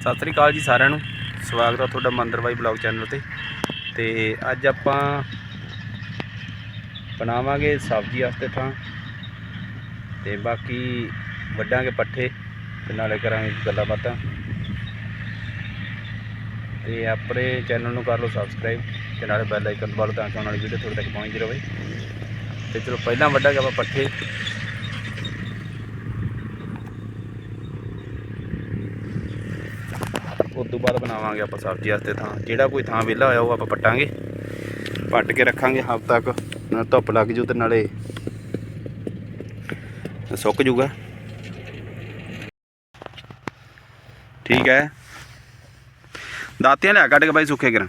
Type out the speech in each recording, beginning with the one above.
ਸਤਿ ਸ੍ਰੀ ਅਕਾਲ ਜੀ ਸਾਰਿਆਂ ਨੂੰ। ਸਵਾਗਤ ਆ ਤੁਹਾਡਾ ਮੰਦਰ ਬਾਈ ਬਲੌਗ ਚੈਨਲ ਤੇ। ਤੇ ਅੱਜ ਆਪਾਂ ਬਣਾਵਾਂਗੇ ਸਬਜ਼ੀ ਵਾਸਤੇ ਥਾਂ। ਤੇ ਬਾਕੀ ਵੱਡਾਂਗੇ ਪੱਠੇ ਤੇ ਨਾਲੇ ਕਰਾਂਗੇ ਗੱਲਾਂ ਬਾਤਾਂ। ਤੇ ਆਪਣੇ ਚੈਨਲ ਨੂੰ ਕਰ ਲਓ ਸਬਸਕ੍ਰਾਈਬ ਤੇ ਨਾਲੇ ਬੈਲ ਆਈਕਨ ਦਬਾ ਲਓ ਤਾਂ ਕਿ ਆਉਣ ਵਾਲੀ ਵੀਡੀਓ ਤੁਹਾਡੇ ਤੱਕ ਪਹੁੰਚਦੀ ਰਹੇ। ਤੇ ਚਲੋ ਪਹਿਲਾਂ ਵੱਡਾਂਗੇ ਆਪਾਂ ਪੱਠੇ। ਉਸ ਤੋਂ ਬਾਅਦ ਬਣਾਵਾਂਗੇ ਆਪਾਂ ਸਬਜ਼ੀ ਵਾਸਤੇ ਥਾਂ। ਜਿਹੜਾ ਕੋਈ ਥਾਂ ਵਿਹਲਾ ਹੋਇਆ ਉਹ ਆਪਾਂ ਪੱਟਾਂਗੇ। ਪੱਟ ਕੇ ਰੱਖਾਂਗੇ ਹਫ਼ਤਾ ਤੱਕ। ਨਾਲ ਧੁੱਪ ਲੱਗ ਜੂ ਤੇ ਨਾਲੇ ਸੁੱਕ ਜੂਗਾ। ਠੀਕ ਹੈ। ਦਾਤੀਆਂ ਲਿਆ ਕੱਢ ਕੇ ਬਾਈ ਸੁੱਕੇ ਕਰਾਂ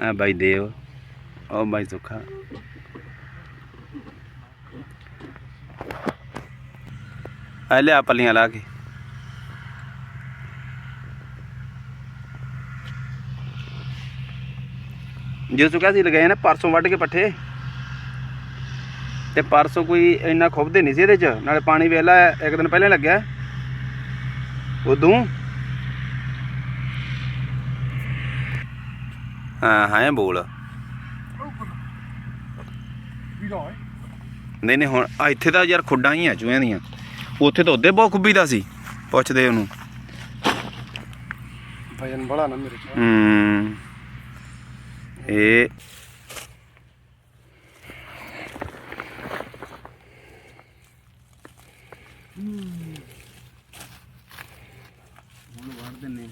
ਆ ਬਾਈ ਦੇਵ। ਉਹ ਬਾਈ ਸੁੱਖਾ। ਆ ਲਿਆ ਪੱਲੀਆਂ ਲਾ ਕੇ। ਜਿਸ ਨੂੰ ਕਿਹਾ ਸੀ ਲਗਾਏ ਨਾ ਪਰਸੋਂ ਵੱਢ ਕੇ ਪੱਠੇ। ਤੇ ਪਰਸੋਂ ਕੋਈ ਇੰਨਾ ਖੁੱਬਦੇ ਨਹੀਂ ਸੀ ਇਹਦੇ ਚ ਨਾਲੇ ਪਾਣੀ ਵੇਲਾ ਇੱਕ ਦਿਨ ਪਹਿਲਾਂ ਲੱਗਿਆ। ਉਦੋਂ। ਹਾਂ ਹਾਂ ਬੋਲ। ਨਹੀਂ ਨਹੀਂ ਹੁਣ ਆ ਇੱਥੇ ਤਾਂ ਯਾਰ ਖੁੱਡਾਂ ਹੀ ਆ ਚੂਹਿਆਂ ਦੀਆਂ। ਉੱਥੇ ਤਾਂ ਉਹਦੇ ਬਹੁਤ ਖੁੱਬੀ ਦਾ ਸੀ ਪੁੱਛਦੇ ਉਹਨੂੰ। ਵਜਨ ਬੜਾ ਨਾ ਮੇਰੇ ਹੂੰ। ਇਹ ਹੁਣ ਵੜ ਦਿੰਨੇ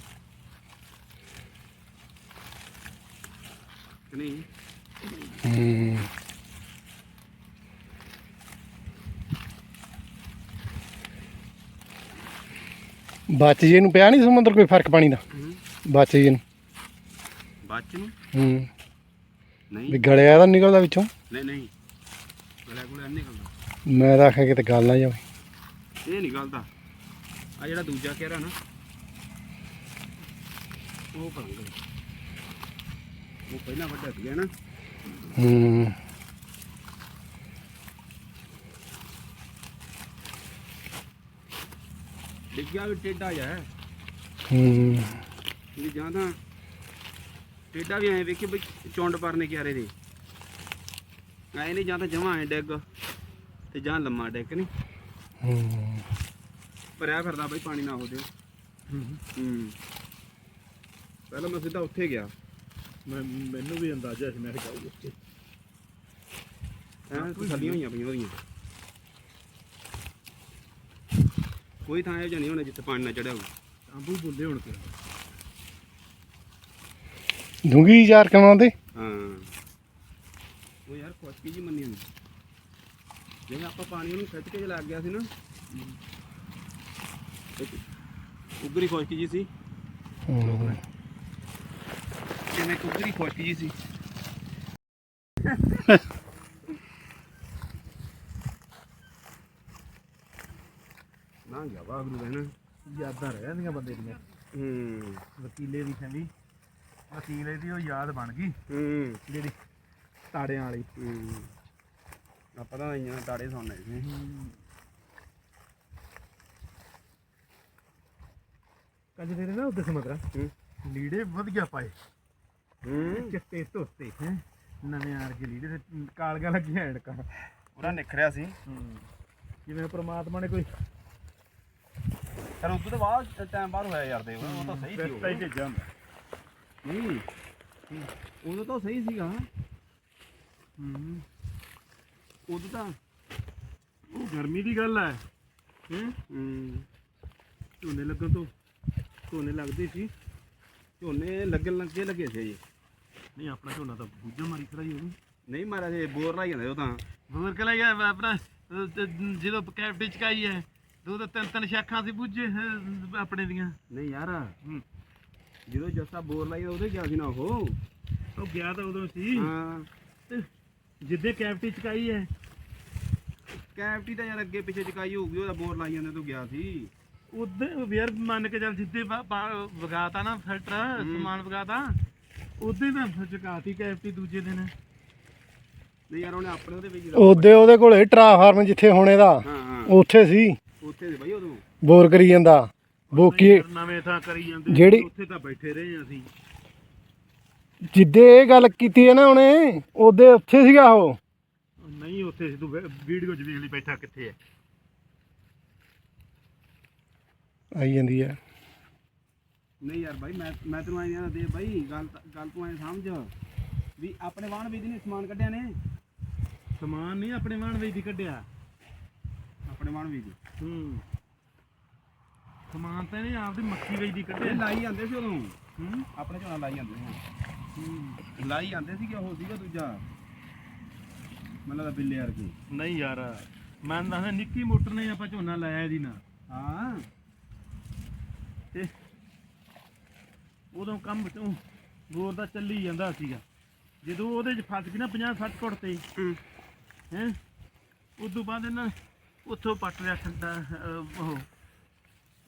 ਕਿ ਨਹੀਂ? ਬਚ ਜੇ ਨੂੰ ਪਿਆ ਨਹੀਂ ਸਮੁੰਦਰ ਕੋਈ ਫ਼ਰਕ ਪਾਣੀ ਦਾ? ਬਚ ਜੇ ਨੂੰ। ਬਾਚ ਨੂੰ? ਹੂੰ। ਵੀ ਨਹੀਂ ਗਲਿਆ ਤਾਂ ਨਿਕਲਦਾ ਵਿੱਚੋਂ? ਨਹੀਂ ਨਹੀਂ। ਗਲਾ ਗੁਲਾ ਨਹੀਂ ਨਿਕਲਦਾ। ਮੈਂ ਤਾਂ ਆਖਿਆ ਕਿਤੇ ਗੱਲ ਨਾ ਜਾਵੇ। ਇਹ ਨਿਕਲਦਾ ਆ ਜਿਹੜਾ ਦੂਜਾ ਘੇਰਾ ਨਾ ਉਹ ਕਰਾਂਗੇ ਉਹ ਪਹਿਲਾਂ ਵੱਡਾ ਸੀਗਾ ਨਾ। ਹੂੰ। ਡਿੱਗਿਆ ਵੀ ਟੇਡਾ ਜਾ ਹੈ। ਹੂੰ। ਵੀ ਜਾਂ ਤਾਂ ਟੇਡਾ ਵੀ ਐ ਵੇਖੀ ਬਈ ਚੁੰਡ ਪਰਨੇ ਕਿਆਰੇ ਦੇ। ਐ ਨਹੀਂ ਜਾਂ ਤਾਂ ਜਮਾ ਐ ਡਿੱਗ ਤੇ ਜਾਂ ਲੰਮਾ ਡਿੱਗ ਨਹੀਂ? ਹੂੰ ਭਰਿਆ ਫਿਰਦਾ ਬਈ ਪਾਣੀ ਨਾ ਹੋ ਦੇ ਹੂੰ। ਪਹਿਲਾਂ ਮੈਂ ਸਿੱਧਾ ਉੱਥੇ ਗਿਆ। ਮੈਂ ਮੈਨੂੰ ਵੀ ਅੰਦਾਜ਼ਾ ਸੀ ਮੈਂ ਕਿਹਾ ਜਾਊਗਾ ਐ ਥੱਲੀਆਂ ਹੋਈਆਂ ਪਈਆਂ ਉਹਦੀਆਂ। ਕੋਈ ਥਾਂ ਇਹੋ ਜਿਹਾ ਨਹੀਂ ਹੋਣਾ ਜਿੱਥੇ ਪਾਣੀ ਨਾ ਚੜਿਆ ਹੋਵੇ। ਅੰਬੂ ਬੁੱਲੇ ਹੁਣ ਤੇ ਡੂੰਗੀ ਯਾਰ ਕਮਾਉਂਦੇ ਹਾਂ। ਉਹ ਯਾਰ ਖੁਸ਼ਕੀ ਜੀ ਮੰਨੀ ਹੁੰਦੀ ਜਿਵੇਂ ਆਪਾਂ ਪਾਣੀ ਉਹਨੂੰ ਖਿੱਚ ਕੇ ਲੱਗ ਗਿਆ ਸੀ ਨਾ। ਉਗਰੀ ਖੁਸ਼ਕੀ ਜੀ ਸੀ। ਹੂੰ ਜਿਵੇਂ ਉਗਰੀ ਖੁਸ਼ਕੀ ਜੀ ਸੀ। ਨਾ ਗਿਆ ਵਾਗਰੂ ਦਾ ਨਾ ਯਾਦਾਂ ਰਹਿ ਜਾਂਦੀਆਂ ਬੰਦੇ ਦੀਆਂ। ਹੂੰ। ਵਕੀਲੇ ਦੀ ਕਹਿੰਦੀ ਵਕੀਲੇ ਦੀ ਉਹ ਯਾਦ ਬਣ ਗਈ। ਹੂੰ। ਜਿਹੜੀ ਤਾੜਿਆਂ ਵਾਲੀ। ਹੂੰ। ਆਪਾਂ ਤਾਂ ਆਈਆਂ ਤਾੜੇ ਸੁਣਨੇ ਸੀ। ਕੰਜ ਦੇ ਨਾ ਉੱਤੇ ਸਮਗਰਾ ਹੂੰ। ਲੀੜੇ ਵਧੀਆ ਪਾਏ। ਹੂੰ। ਚਿੱਟੇ ਧੋਤੇ। ਹੈ। ਨਵੇਂ ਆਰ ਕੇ ਲੀੜੇ ਤੇ ਕਾਲਗਾ ਲੱਗੀਆਂ ਐੜਕਾਂ ਪੂਰਾ ਨਿਖਰਿਆ ਸੀ। ਜਿਵੇਂ ਪ੍ਰਮਾਤਮਾ ਨੇ ਕੋਈ ਪਰ ਉਦੋਂ ਤੋਂ ਬਾਅਦ ਟਾਈਮ ਬਾਅਦ ਹੋਇਆ ਯਾਰ ਦੇ ਉਹ ਤਾਂ ਸਹੀ ਸੀ ਉਹ। ਭੇਜਿਆ ਹੁੰਦਾ ਨਹੀਂ ਉਦੋਂ ਤਾਂ ਸਹੀ ਸੀਗਾ। ਹੂੰ ਉਦੋਂ ਤਾਂ ਗਰਮੀ ਦੀ ਗੱਲ ਹੈ। ਹੂੰ ਹੂੰ ਝੋਨੇ ਲੱਗਣ ਤੋਂ ਝੋਨੇ ਲੱਗਦੇ ਸੀ। ਝੋਨੇ ਲੱਗਣ ਲੱਗੇ ਲੱਗੇ ਸੀ ਜੀ। ਨਹੀਂ ਆਪਣਾ ਝੋਨਾ ਤਾਂ ਬੂਝਾ ਮਾਰੀ ਖੜਾ ਹੀ ਹੋਊ ਨਹੀਂ ਮਾਰਿਆ ਸੀ ਬੋਰ ਲਾਈ ਜਾਂਦੇ ਉਹ ਤਾਂ। ਹੋਰ ਕਲਾ ਗਿਆ ਆਪਣਾ ਅਹ, ਤੇ ਜਦੋਂ ਕੈਪਟੀ ਚਕਾਈ ਹੈ ਦੋ ਤਾਂ ਤਿੰਨ ਤਿੰਨ ਸ਼ਾਖਾਂ ਸੀ ਬੁੱਝੇ ਅਹ, ਆਪਣੇ ਦੀਆਂ। ਨਹੀਂ ਯਾਰ ਹੂੰ। ਜਦੋਂ ਜੱਸਾ ਬੋਰ ਲਾਈ ਉਹਦੇ ਗਿਆ ਸੀ ਨਾ ਉਹ। ਉਹ ਗਿਆ ਤਾਂ ਉਦੋਂ ਸੀ। ਹਾਂ। ਜਿੱਦੇ ਕੈਪਟੀ ਚਕਾਈ ਹੈ ਕੈਪਟੀ ਤਾਂ ਯਾਰ ਅੱਗੇ ਪਿੱਛੇ ਚਕਾਈ ਹੋਊਗੀ ਉਹਦਾ ਬੋਰ ਲਾਈ ਜਾਂਦੇ ਤੋਂ ਗਿਆ ਸੀ। ਉਦੋਂ ਯਾਰ ਮੰਨ ਕੇ ਚੱਲ ਜਿੱਦੇ ਵਗਾਤਾ ਨਾ ਫਿਲਟਰ ਸਮਾਨ ਵਗਾਤਾ। ਉਦੋਂ ਤਾਂ ਚਕਾਤੀ ਕੈਪਟੀ ਦੂਜੇ ਦਿਨ। ਨਹੀਂ ਯਾਰ ਉਹਨੇ ਆਪਣੇ ਉਹਦੇ ਵਿੱਚ ਉਹਦੇ ਉਹਦੇ ਕੋਲੇ ਟਰਾ ਫਾਰਮ ਜਿੱਥੇ ਹੋਣੇ ਦਾ ਉੱਥੇ ਸੀ। ਉੱਥੇ ਸੀ ਬਾਈ ਉਦੋਂ। ਬੋਰ ਕਰੀ ਜਾਂਦਾ। ਬੋਕੀ ਨਵੇਂ ਥਾਂ ਕਰੀ ਜਾਂਦੇ ਜਿਹੜੀ- ਉੱਥੇ ਤਾਂ ਬੈਠੇ ਰਹੇ ਅਸੀਂ। ਜਿੱਦੇ ਇਹ ਗੱਲ ਕੀਤੀ ਹੈ ਨਾ ਉਹਨੇ ਉਹਦੇ ਉੱਥੇ ਸੀਗਾ ਉਹ। ਨਹੀਂ ਉੱਥੇ ਸੀ ਤੂੰ ਵੀਡੀਓ ਚ ਵੇਖ ਲਈ ਬੈਠਾ ਕਿੱਥੇ ਹੈ। ਆਈ ਜਾਂਦੀ ਹੈ ਨਹੀਂ ਯਾਰ ਬਾਈ ਮੈਂ ਮੈਂ ਤੈਨੂੰ ਐਂ ਕਹਿੰਦਾ ਦੇ ਬਾਈ ਗੱਲ ਤਾਂ- ਗੱਲ ਤੂੰ ਐਂ ਸਮਝ। ਵੀ ਆਪਣੇ ਵਾਹਣ ਵੇਚਦੇ ਨੇ ਸਮਾਨ ਕੱਢਿਆ ਨੇ। ਸਮਾਨ ਨਹੀਂ ਆਪਣੇ ਮਾਨ ਵੇਚ ਦੀ ਕੱਢਿਆ। ਆਪਣੇ ਵਾਹਣ ਵੇਚਦੇ ਹੂੰ। ਸਮਾਨ ਤਾਂ ਇਹਨੇ ਆਪਦੀ ਮੱਕੀ ਵੇਚ ਦੀ ਇਹ ਕੱਢਿਆ ਲਾਈ ਜਾਂਦੇ ਸੀ ਉਦੋਂ। ਹੂੰ? ਆਪਣੇ ਝੋਨਾ ਲਾਈ ਜਾਂਦੇ ਸੀ। ਹੂੰ। ਲਾਈ ਜਾਂਦੇ ਸੀਗੇ ਉਹ ਸੀਗਾ ਦੂਜਾ? ਮੈਨੂੰ ਲੱਗਦਾ ਬਿੱਲੇ ਵਰਗੇ। ਨਹੀਂ ਯਾਰ ਮੈਂ ਦੱਸਦਾ ਨਿੱਕੀ ਮੋਟਰ ਨੇ ਆਪਾਂ ਝੋਨਾ ਲਾਇਆ ਇਹਦੀ ਨਾਲ। ਹਾਂ। ਤੇ ਉਦੋਂ ਕੰਮ ਤੋਂ ਗੋਰ ਦਾ ਚੱਲੀ ਜਾਂਦਾ ਸੀਗਾ। ਜਦੋਂ ਉਹਦੇ ਚ ਫਸ ਗਈ ਨਾ 50 60 ਕੁੜ ਤੇ। ਹੈ। ਉਦੋਂ ਬਾਅਦ ਇਹਨਾਂ ਨੇ ਉੱਥੋਂ ਪੱਟ ਲਿਆ ਠੰਡਾ ਉਹ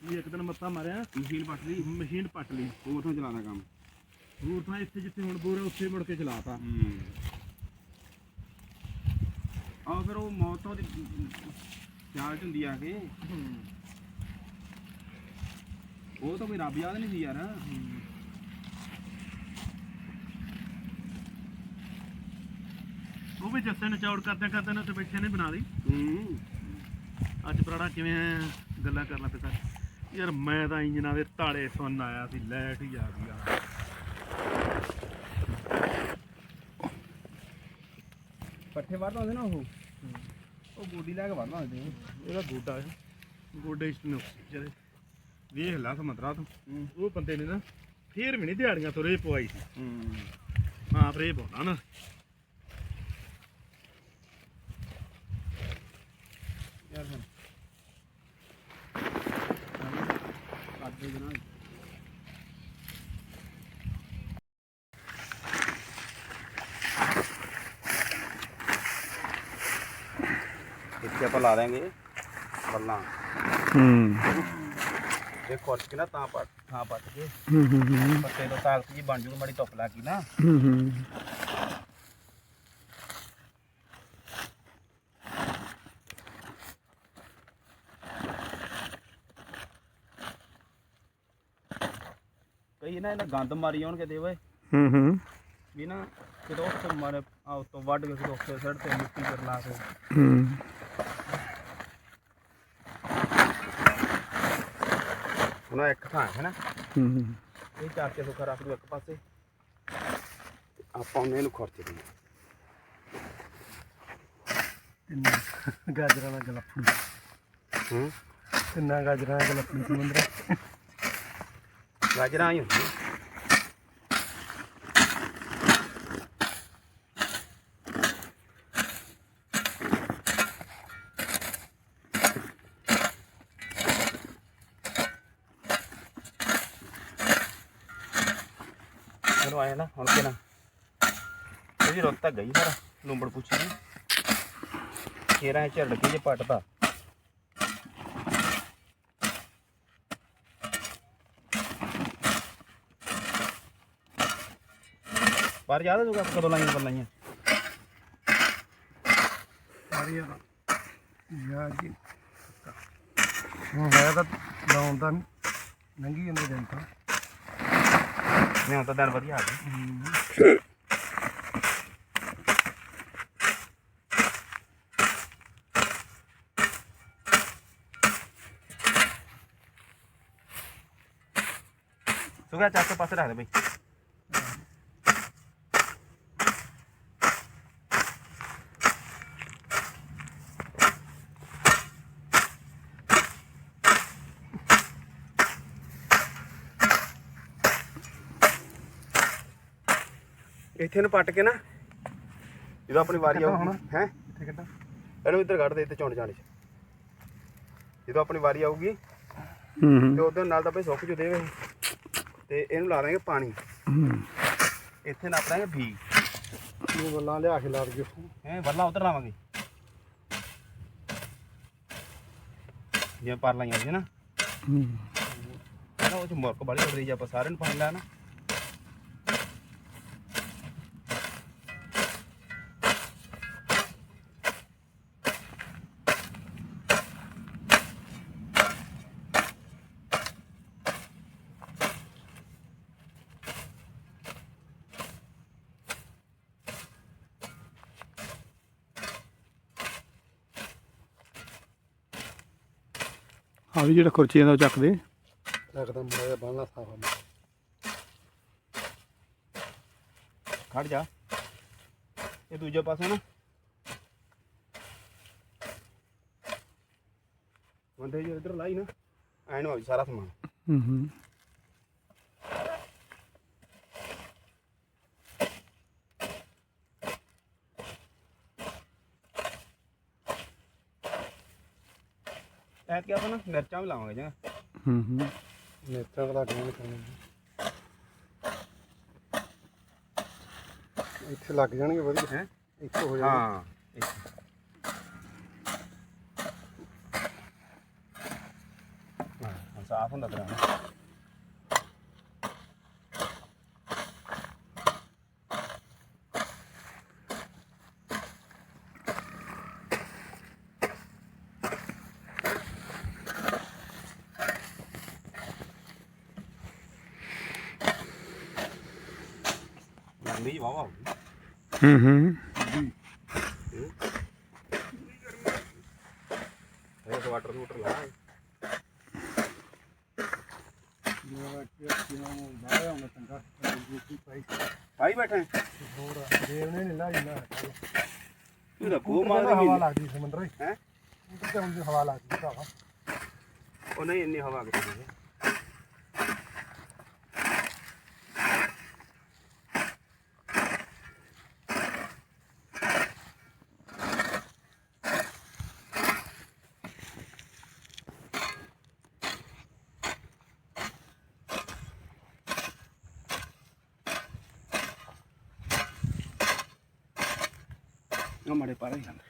ਵੀ ਇੱਕ ਦਿਨ ਮੱਥਾ ਮਾਰਿਆ ਮਸ਼ੀਨ ਪੱਟ ਲਈ। ਮਸ਼ੀਨ ਪੱਟ ਲਈ। ਉਹ ਉਥੋਂ ਚਲਾਦਾ ਕੰਮ। ਹੋਰ ਤਾਂ ਇੱਥੇ ਜਿੱਥੇ ਹੁਣ ਬੋਰ ਹੈ ਉੱਥੇ ਮੁੜ ਕੇ ਚਲਾਤਾ ਹੂੰ। ਆ ਫਿਰ ਉਹ ਮੌਤ ਉਹਦੀ ਚਾਲ ਚ ਹੁੰਦੀ ਆ ਕੇ? ਉਹ ਤਾਂ ਕੋਈ ਰੱਬ ਯਾਦ ਨਹੀਂ ਸੀ ਯਾਰ। ਉਹ ਵੀ ਜੱਸੇ ਨੇ ਚੌੜ ਕਰਦੇ ਕਰਦੇ ਨੇ ਉੱਥੇ ਬੈਠੇ ਨੇ ਬਣਾ ਲਈ। ਹੂੰ। ਅੱਜ ਪ੍ਰਾਣਾ ਕਿਵੇਂ ਗੱਲਾਂ ਕਰ ਲਾ ਪਿਆ ਯਾਰ ਮੈਂ ਤਾਂ ਇੰਜਨਾਂ ਦੇ ਤਾਲੇ ਸੁਣਨ ਆਇਆ ਸੀ ਲੈਟ ਹੀ ਆ ਗਈ ਆ। ਪੱਠੇ ਵੱਢਦਾ ਹੁੰਦੇ ਨਾ ਉਹ? ਉਹ ਗੋਡੀ ਲੈ ਕੇ ਵੱਢਦਾ ਹੁੰਦੇ ਇਹਦਾ ਗੋਡਾ ਹੈ। ਗੋਡੇ ਨੁਕਸ ਜਿਹੜੇ ਵੇਖ ਲਾ ਸਮਤਰਾ ਤੂੰ। ਉਹ ਬੰਦੇ ਨੇ ਨਾ ਫੇਰ ਵੀ ਨਹੀਂ ਦਿਹਾੜੀਆਂ ਤੋਂ ਰੇ ਪਵਾਈ ਸੀ। ਹੂੰ। ਹਾਂ ਰੇ ਪਾਉਣਾ ਨਾ ਯਾਰ ਫਿਰ ਕੱਟ ਦੇ ਜਨਾ ਇੱਥੇ ਆਪਾਂ ਲਾ ਦਾਂਗੇ ਬੱਲਾਂ। ਹੂੰ। ਇਹ ਖੁਰਚ ਕੇ ਨਾ ਤਾਂ ਪੱਟ ਥਾਂ ਪੱਟ ਕੇ। ਹੂੰ ਹੂੰ ਪੱਤੇ ਤੋਂ ਤਾਕਤ ਜੀ ਬਣ ਜੂ ਮਾੜੀ ਧੁੱਪ ਲੱਗ ਗਈ ਨਾ। ਹੂੰ ਹੂੰ। ਕਈ ਨਾ ਇਹਨਾਂ ਗੰਦ ਮਾਰੀ ਆਉਣਗੇ ਦੇ ਓਏ। ਹੂੰ ਹੂੰ। ਵੀ ਨਾ ਕਿਤੇ ਉੱਥੇ ਮਾਰੇ ਆ ਉੱਤੋਂ ਵੱਢ ਕੇ ਉੱਥੇ ਸਿਰ ਤੇ ਮਿੱਟੀ ਕਰ ਲਾ ਕੇ। ਹੂੰ। ਆਹ ਇੱਕ ਥਾਂ ਹੈ ਨਾ। ਹੂੰ ਇਹ ਚੱਕ ਕੇ ਸੁੱਕਾ ਰੱਖ ਦੂ ਇੱਕ ਪਾਸੇ। ਆਪਾਂ ਉਹਨੇ ਇਹਨੂੰ ਖਰਚ ਦੇਣਾ। ਗਾਜਰਾਂ ਦਾ ਗਲਫੜੀ ਹੂੰ। ਕਿੰਨਾ ਗਾਜਰਾਂ ਦਾ ਗਲਫੜੀ ਸਮੁੰਦਰ। ਗਾਜਰਾਂ ਹੀ ਹੁੰਦੀਆਂ। ਨਾ, ਹੁਣ ਕਿਨਾ ਇਹਦੀ ਰੁੱਤ ਤਾਂ ਗਈ ਸਾਰਾ ਲੂੰਬੜ ਪੁੱਛੀ ਕੇਰਾ ਝੜ ਕੇ ਜੇ ਪੱਟਦਾ ਪਰ ਯਾਦ ਹੋਊਗਾ ਕਦੋਂ ਲਾਈਆਂ ਪਰ ਲਾਈਆਂ ਸਾਰੀਆਂ ਯਾਰ ਜੀ, ਹੁਣ ਹੈ ਤਾਂ ਲਾਉਣ ਦਾ ਨੰਗੀ ਜਾਂਦੇ ਦਿਨ ਤਾਂ। ਨਹੀਂ ਹੁਣ ਤਾਂ ਦਿਨ ਵਧੀਆ ਆ ਗਏ ਸੁਗਾ ਚੱਕ ਕੇ ਪਾਸੇ ਰੱਖ ਦੇ ਬਈ ਇੱਥੇ ਨੂੰ ਪੱਟ ਕੇ ਨਾ ਜਦੋਂ ਆਪਣੀ ਵਾਰੀ ਆਊਗੀ? ਹੈ? ਇੱਥੇ ਕਿੱਦਾਂ? ਇਹਨੂੰ ਇੱਧਰ ਕੱਢ ਦੇ ਇੱਥੇ ਚੌਣ ਜਾਣੇ ਚ। ਜਦੋਂ ਆਪਣੀ ਵਾਰੀ ਆਊਗੀ ਹੂੰ ਤੇ ਉਦੋਂ ਨਾਲ ਤਾਂ ਬਈ ਸੁੱਕ ਜੂ ਦੇਵੇ ਤੇ ਇਹਨੂੰ ਲਾ ਦਾਂਗੇ ਪਾਣੀ। ਹੂੰ। ਇੱਥੇ ਨਾਪ ਦਾਂਗੇ ਬੀ ਇਹ ਬੱਲਾਂ ਲਿਆ ਕੇ ਲਾ ਦਿਓ। ਹੈ ਵੱਲਾ ਉਧਰ ਲਾਵਾਂਗੇ। ਜਿਵੇਂ ਪਰ ਲਾਈਆਂ ਸੀ ਨਾ। ਹੂੰ। ਨਾ ਉਹ ਚ ਮੁਰਕ ਬੜੀ ਉੱਡ ਰਹੀ ਜੇ ਆਪਾਂ ਸਾਰਿਆਂ ਨੂੰ ਪਾਣੀ ਲਾ ਆ ਵੀ ਜਿਹੜਾ ਖੁਰਚੀਆਂ ਦਾ ਉਹ ਚੱਕ ਦੇ ਰੱਖਦਾ ਮੜਾ ਜਿਹਾ ਬੰਨਣਾ ਸਾਫਾ ਖੜ ਜਾ। ਇਹ ਦੂਜੇ ਪਾਸੇ ਨਾ। ਬੰਦੇ ਜੀ ਇੱਧਰ ਲਾਈ ਨਾ। ਐਨ ਹੋ ਸਾਰਾ ਸਮਾਨ। ਹੂੰ ਹੂੰ। ਐਤ ਕੀ ਆਪਾਂ ਨਾ ਮਿਰਚਾਂ ਵੀ ਲਾਵਾਂਗੇ ਜਾਂ ਹੂੰ ਹੂੰ। ਨੇਤਰਾਂ ਦਾ ਗਾਣ ਕਰਨਾ ਇੱਥੇ ਲੱਗ ਜਾਣਗੇ ਵਧੀਆ। ਹੈ? ਇੱਥੇ ਹੋ ਜਾਣਗੇ। ਹਾਂ ਇੱਥੇ। ਹਾਂ ਹੁਣ ਸਾਫ਼ ਹੁੰਦਾ ਤਰਾ ਗਰਮੀ ਜੀ ਵਾਵਾ ਹੋ ਗਈ। ਹੂੰ ਹੂੰ। ਇਹ ਵਾਟਰ ਵੂਟਰ ਲਾ ਭਾਈ ਬੈਠੇ। ਹੋਰ ਦੇਵ ਨੇ ਨਹੀਂ ਲਾਈ ਨਾ ਤੂੰ ਤਾਂ ਕੋ ਹਵਾ ਮਾਰ ਲੱਗਦੀ ਸਮੁੰਦਰ ਹੈ? ਉੱਤੇ ਤਾਂ ਹਵਾ ਲੱਗਦੀ ਭਰਾਵਾ। ਉਹ ਨਹੀਂ ਇੰਨੀ ਹਵਾ ਕਿੱਥੇ ਹੈ ਉਹ ਮੜੇ ਪਾਰੇ ਜਾਂਦਾ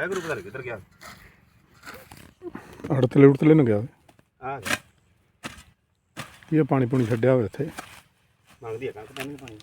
ਵਾਹਿਗੁਰੂ ਪਤਾ ਨਹੀਂ ਕਿੱਧਰ ਗਿਆ। ਅੜਤਲੇ ਉੜਤਲੇ ਨੂੰ ਗਿਆ ਆ ਗਿਆ। ਇਹ ਪਾਣੀ ਪੂਣੀ ਛੱਡਿਆ ਹੋਇਆ ਇੱਥੇ? ਮੰਗਦੀ ਹੈ ਕਣਕ ਪਾਣੀ। ਪਾਣੀ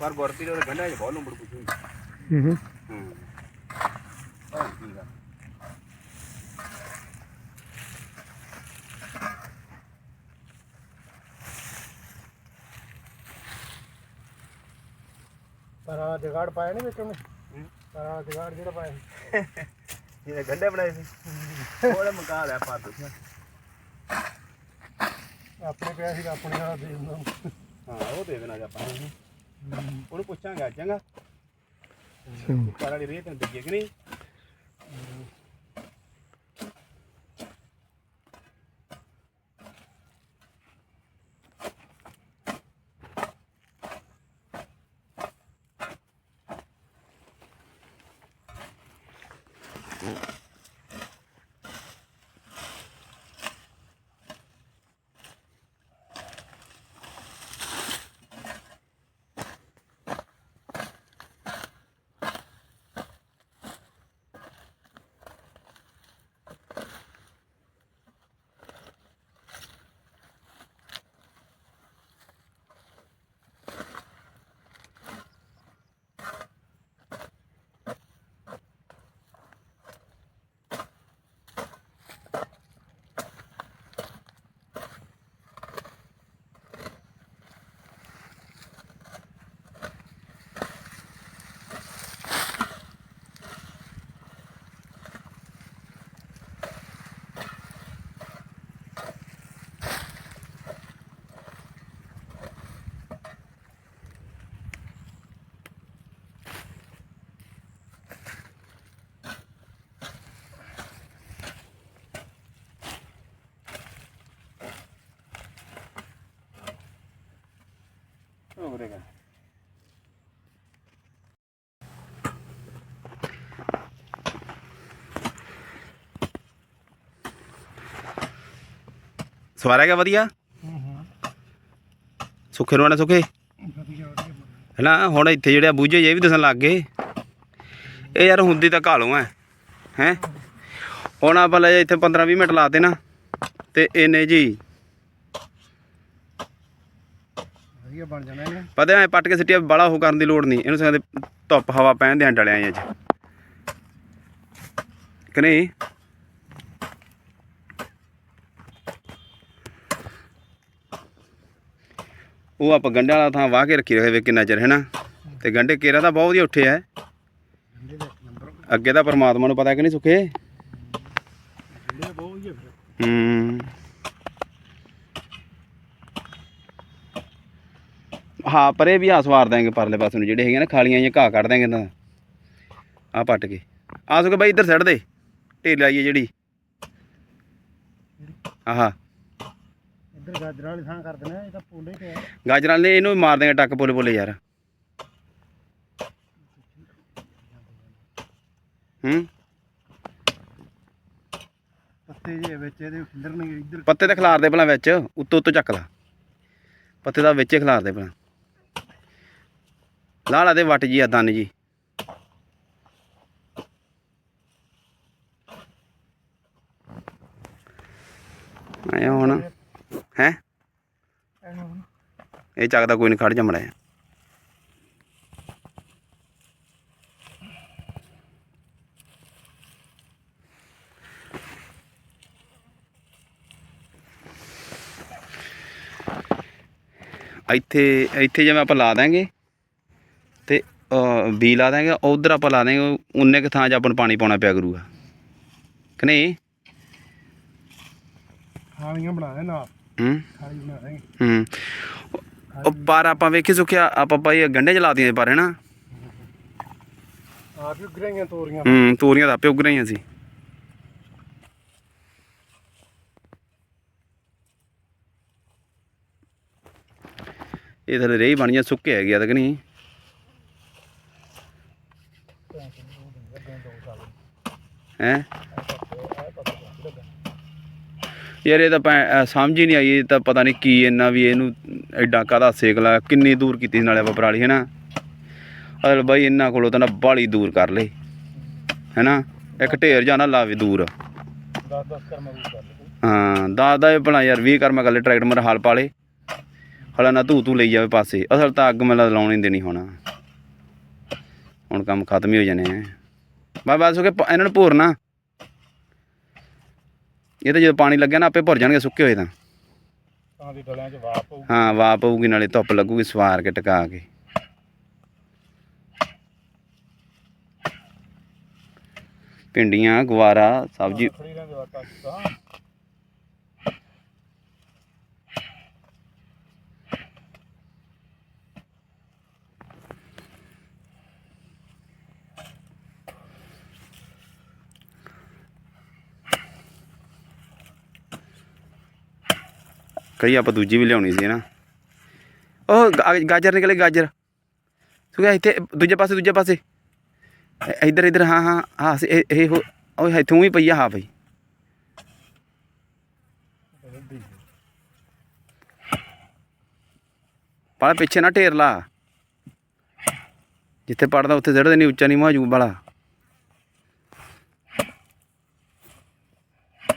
ਪਰ ਗੁਰਪੀ ਦੇ ਗੰਢਾਂ 'ਚ ਬਹੁਤ ਲੰਬੜ ਕੁਛ ਹੁੰਦਾ ਹੂੰ ਹੂੰ ਹੂੰ ਹਾਂ ਠੀਕ ਆ ਪਰ ਆ ਜਗਾੜ ਪਾਇਆ ਨਹੀਂ ਵਿੱਚ ਉਹਨੇ ਪਰ ਆ ਜਗਾੜ ਜਿਹੜਾ ਪਾਇਆ ਗੰਢੇ ਬਣਾਏ ਸੀ ਉਹਦੇ ਮੁਕਾ ਲਿਆ ਪਾ ਤੁਸੀਂ ਆਪਣੇ ਪਿਆ ਸੀ ਆਪਣੇ ਵਾਲਾ ਦੇ ਦਿੰਦਾ ਹਾਂ ਉਹ ਦੇ ਦੇਣਾ ਜੀ ਆਪਾਂ ਨੂੰ। ਉਹਨੂੰ ਪੁੱਛਾਂਗੇ ਚੰਗਾ? ਚੰਗਾ। ਪਰ ਵਾਲੀ ਰੇਤ ਨੂੰ ਦਿੱਗੇ ਕਿ ਨਹੀਂ? ਉਰੇ ਕਰ ਸਵਾਰਿਆ ਗਿਆ ਵਧੀਆ? ਹੂੰ ਹੂੰ ਸੁੱਖੇ ਰੋਣਾ ਸੁੱਖੇ? ਵਧੀਆ ਵਧੀਆ ਹਨਾ, ਹੁਣ ਇੱਥੇ ਜਿਹੜੇ ਆ ਬੂਝੇ ਜੇ ਵੀ ਦਿਸਣ ਲੱਗ ਗਏ। ਇਹ ਯਾਰ ਹੁੰਦੀ ਤਾਂ ਘਾਲੋਂ ਐ, ਹੈ? ਹੁਣ ਆਪਾਂ ਲੈ ਇੱਥੇ 15 20 ਮਿੰਟ ਲਾਤੇ ਨਾ ਤੇ ਇਹਨੇ ਜੀ ਵਧੀਆ ਬਣ ਜਾਣਾ ਇਹਨੇ। ਪਤਾ ਐ ਪੱਟ ਕੇ ਸਿੱਟਿਆ ਬੜਾ ਉਹ ਕਰਨ ਦੀ ਲੋੜ ਨਹੀਂ। ਇਹਨੂੰ ਸੰਦੇ ਧੁੱਪ ਹਵਾ ਪੈਣ ਦੇ ਡਲਿਆਂ 'ਚ। ਕਿ ਨਹੀਂ? ਉਹ ਆਪਾਂ ਗੰਢੇ ਵਾਲਾ ਥਾਂ ਵਾਹ ਕੇ ਰੱਖੀ ਰਹੇ ਵੇ ਕਿੰਨਾ ਚਿਰ ਹੈ ਨਾ ਤੇ ਗੰਢੇ ਕੇਰਾ ਤਾਂ ਬਹੁਤ ਵਧੀਆ ਉੱਠੇ ਦਾ ਨੰਬਰ ਅੱਗੇ ਤਾਂ ਪਰਮਾਤਮਾ ਨੂੰ ਪਤਾ ਕਿ ਨਹੀਂ ਸੁੱਖੇ? ਹੂੰ। ਹਾਂ ਪਰੇ ਵੀ ਆ ਸਵਾਰ ਦਾਂਗੇ ਪਰਲੇ ਪਾਸੇ ਨੂੰ ਜਿਹੜੇ ਹੈਗੇ ਨਾ ਖਾਲੀਆਂ ਜਾਂ ਘਾਹ ਕੱਢ ਦਾਂਗੇ ਤਾਂ ਆ ਪੱਟ ਕੇ। ਆ ਸੁੱਕੇ ਬਾਈ ਇੱਧਰ ਛੱਡ ਦੇ ਢੇਰ ਲਾਈਏ ਜਿਹੜੀ। ਆਹਾ। ਇੱਧਰ ਗਾਜਰਾਂ ਵਾਲੀ ਥਾਂ ਕਰ ਦੇਣਾ ਇਹ ਤਾਂ ਪੋਲੇ ਤੇ ਆ। ਗਾਜਰਾਂ ਨੇ ਇਹਨੂੰ ਵੀ ਮਾਰ ਦਾਂਗੇ ਟੱਕ ਪੋਲੇ ਪੋਲੇ ਯਾਰ। ਹੂੰ? ਪੱਤੇ ਜੇ ਵਿੱਚ ਇਹਦੇ ਖਿੰਦਰਨਗੇ ਇੱਧਰ ਪੱਤੇ ਤਾਂ ਖਿਲਾਰ ਦੇ ਭਲਾ ਵਿੱਚ ਉੱਤੋਂ ਉੱਤੋਂ ਚੱਕ ਲਾ। ਪੱਤੇ ਦਾ ਵਿੱਚ ਹੀ ਖਿਲਾਰ ਦੇ ਭਲਾ। ਲਾ ਦੇ ਵੱਟ ਜੀ ਆ ਦੰਨ ਜੀ। ਆਇਆ ਹੁਣ, ਹੈ? ਇਹ ਚੱਕਦਾ ਕੋਈ ਨਹੀਂ ਖੜ ਜਾ ਮੜਾ ਇੱਥੇ ਇੱਥੇ ਜਿਵੇਂ ਆਪਾਂ ਲਾ ਦਾਂਗੇ ਬੀ ਲਾ ਦਾਂਗੇ ਉਧਰ ਆਪਾਂ ਲਾ ਦਾਂਗੇ ਉਨੇ ਕੁ ਥਾਂ 'ਚ ਆਪਾਂ ਨੂੰ ਪਾਣੀ ਪਾਉਣਾ ਪਿਆ ਕਰੂਗਾ। ਕਿ ਨਹੀਂ? ਖਾਲੀਆਂ ਬਣਾ ਦੇ ਨਾਲ। ਹੂੰ? ਖਾਲੀ ਬਣਾ ਦਾਂਗੇ। ਹੂੰ। ਪਰ ਆਪਾਂ ਵੇਖੀ ਸੁਖਿਆ ਆਪਾਂ ਭਾਈ ਗੰਡੇ ਚ ਲਾਤੀਆਂ ਪਰ ਹੈਨਾ? ਆਪ ਵੀ ਗਰਾਈਆਂ ਤੋਰੀਆਂ। ਹੂੰ ਤੋਰੀਆਂ ਤਾਂ ਆਪੇ ਉੱਗ ਰਹੀਆਂ ਸੀ। ਇਹ ਥਲੇ ਰਹੀ ਬਣੀਆਂ ਸੁੱਕੇ ਹੈਗੇ ਆ ਤਾਂ ਕਿ ਨਹੀਂ? ਹੈ? ਯਾਰ ਇਹ ਤਾਂ ਸਮਝ ਹੀ ਨਹੀਂ ਆਈ, ਇਹ ਤਾਂ ਪਤਾ ਨਹੀਂ ਕੀ ਇੰਨਾ ਵੀ ਇਹਨੂੰ ਐਡਾ ਕਾਹਦਾ ਸੇਕ ਲਾ ਕਿੰਨੀ ਦੂਰ ਕੀਤੀ ਸੀ ਨਾਲੇ ਆਪਾਂ ਪਰਾਲੀ ਹੈ ਨਾ ਅਲ ਬਾਈ, ਇਹਨਾਂ ਕੋਲੋਂ ਤਾਂ ਨਾ ਬਾਲੀ ਦੂਰ ਕਰ ਲੇ ਹੈਨਾ? ਇੱਕ ਢੇਰ ਜਾਣਾ ਲਾਵੇ ਦੂਰ। 10 10 ਕਰਮਾ ਕਰ ਲਓ ਹਾਂ ਦਾਦਾ ਇਹ ਭਲਾ ਯਾਰ 20 ਕਰਮਾ ਗੱਲੇ ਟਰੈਕਟਰ ਮਰ ਹਾਲ ਪਾਲੇ ਹਲਾ ਨਾ ਧੂ ਧੂ ਲਈ ਜਾਵੇ ਪਾਸੇ, ਅਸਲ ਤਾਂ ਅੱਗ ਮੈਨੂੰ ਲਾਉਣੀ ਨਹੀਂ ਦੇਣੀ ਹੋਣਾ। ਹੁਣ ਕੰਮ ਖਤਮ ਹੀ ਹੋ ਜਾਣੇ ਆ। ਬਾ ਬਸ ਹੋ ਪ- ਇਹਨਾਂ ਨੂੰ ਭੋਰਨਾ ਇਹ ਤਾਂ ਜਦੋਂ ਪਾਣੀ ਲੱਗਿਆ ਨਾ ਆਪੇ ਭੁਰ ਜਾਣਗੇ ਸੁੱਕੇ ਹੋਏ ਤਾਂ। ਤਾਂ ਦੀ ਡਲਿਆਂ 'ਚ ਵਾਪ ਪਊ ਹਾਂ ਵਾਹ ਪਊਗੀ ਨਾਲੇ ਧੁੱਪ ਲੱਗੂਗੀ ਸਵਾਰ ਕੇ ਟਕਾ ਕੇ। ਭਿੰਡੀਆਂ ਗਵਾਰਾ ਸਬਜ਼ੀ। ਖੜੀ ਰਹਿੰਦੇ ਵਾਟਾ ਤਾਂ। ਕਈ ਆਪਾਂ ਦੂਜੀ ਵੀ ਲਿਆਉਣੀ ਸੀ ਨਾ ਉਹ ਗਾ- ਗਾਜਰ ਨਿਕਲੇ ਗਾਜਰ। ਸੁਗਾ ਇੱਥੇ, ਦੂਜੇ ਪਾਸੇ ਦੂਜੇ ਪਾਸੇ। ਇੱਧਰ ਇੱਧਰ, ਹਾਂ ਹਾਂ ਹਾਂ ਇਹ ਉਹ ਇੱਥੋਂ ਵੀ ਪਈ ਆ, ਹਾਂ ਭਾਈ ਪਾਲਾ ਪਿੱਛੇ ਨਾ ਢੇਰ ਲਾ। ਜਿੱਥੇ ਪੜਦਾ, ਉੱਥੇ ਜ਼ੜਦੇ ਨਹੀਂ ਉੱਚਾ ਨਹੀਂ ਮਾਜੂ ਵਾਲਾ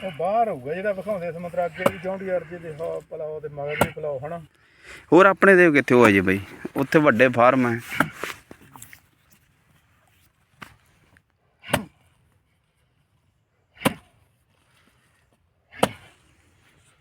ਉਹ ਬਾਹਰ ਹੋਊਗਾ, ਜਿਹੜਾ ਵਿਖਾਉਂਦੇ ਸਮੁੰਦਰ ਅੱਗੇ ਵੀ ਜੌਂਡੀ ਯਾਰ ਦੇ ਹਾਂ ਪਲਾਓ ਤੇ ਮਗਰ ਵੀ ਪਲਾਓ ਹਨਾ। ਹੋਰ ਆਪਣੇ ਦੇ ਕਿੱਥੇ ਹੋ ਜੀ ਬਈ? ਉੱਥੇ ਵੱਡੇ ਫਾਰਮ ਹੈ